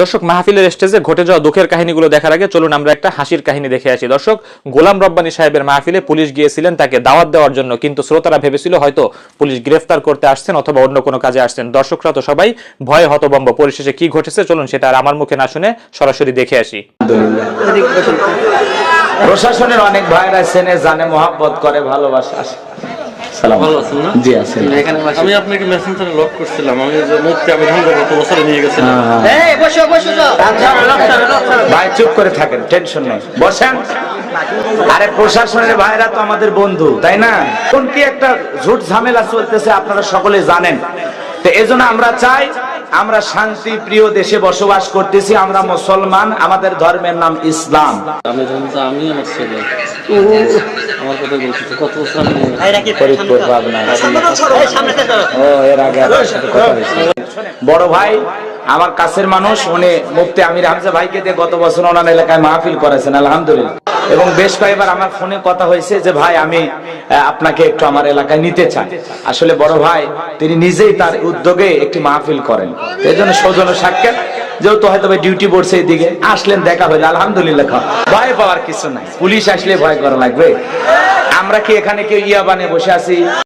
দর্শক, মাহফিলের স্টেজে ঘটে যাওয়া দুঃখের কাহিনীগুলো দেখার আগে চলুন আমরা একটা হাসির কাহিনী দেখে আসি। দর্শক, গোলাম রব্বানী সাহেবের মাহফিলে পুলিশ গিয়েছিলেন, তাকে দাওয়াত দেওয়ার জন্য, কিন্তু শ্রোতারা ভেবেছিল হয়তো পুলিশ গ্রেফতার করতে আসছেন অথবা অন্য কোনো কাজে আসছেন। দর্শকরা তো সবাই ভয়ে হতবম্ব পরিশেষে কি ঘটেছে চলুন সেটা আর আমার মুখে না শুনে সরাসরি দেখে আসি। প্রশাসনের অনেক ভাইরা চেনে, জানে, মহাব্বত করে, ভালোবাসা। সালাম ভালো আছেন না? জি আছেন আমি আপনাকে মেসেঞ্জারে লক করছিলাম। আমি যে মুক্তি আমি গত বছরে নিয়ে গেছিলাম। ভাই চুপ করে থাকেন টেনশন নেই। বসেন। আরে প্রশাসনের ভাইরা তো আমাদের বন্ধু তাই না? কোন কি একটা ঝুট ঝামেলা চলতেছে আপনারা সকলে জানেন। তো এজন্য আমরা চাই আমরা শান্তি প্রিয় দেশে বসবাস করতেছি আমরা মুসলমান আমাদের ধর্মের নাম ইসলাম। আমি আমার ছেলে। আমার কথা বলছি কত বছর আমি ফরিদপুর পাবনা ও এর আগে কথা হয়েছে। বড় ভাই আমার কাছের মানুষ উনি মুফতি আমির হামজা ভাইকে দিয়ে গত বছর ওনার এলাকায় মাহফিল করেছেন আলহামদুলিল্লাহ। এবং বেশ কয়েকবার আমার ফোনে কথা হয়েছে যে ভাই আমি আহ, আপনাকে একটু আমার এলাকায় নিতে চাই। আসলে বড় ভাই তিনি নিজেই তার উদ্যোগে একটি মাহফিল করেন। এই জন্য সৌজন্য সাক্ষাৎ। যেহেতু হয়তো ভাই ডিউটি পড়ছে এদিকে, আসলেন দেখা হইলে, আলহামদুলিল্লাহ ভয় পাওয়ার কিছু নাই। পুলিশ আসলে ভয় করা লাগবে। আমরা কি এখানে কেউ ইয়াবানে বসে আছি?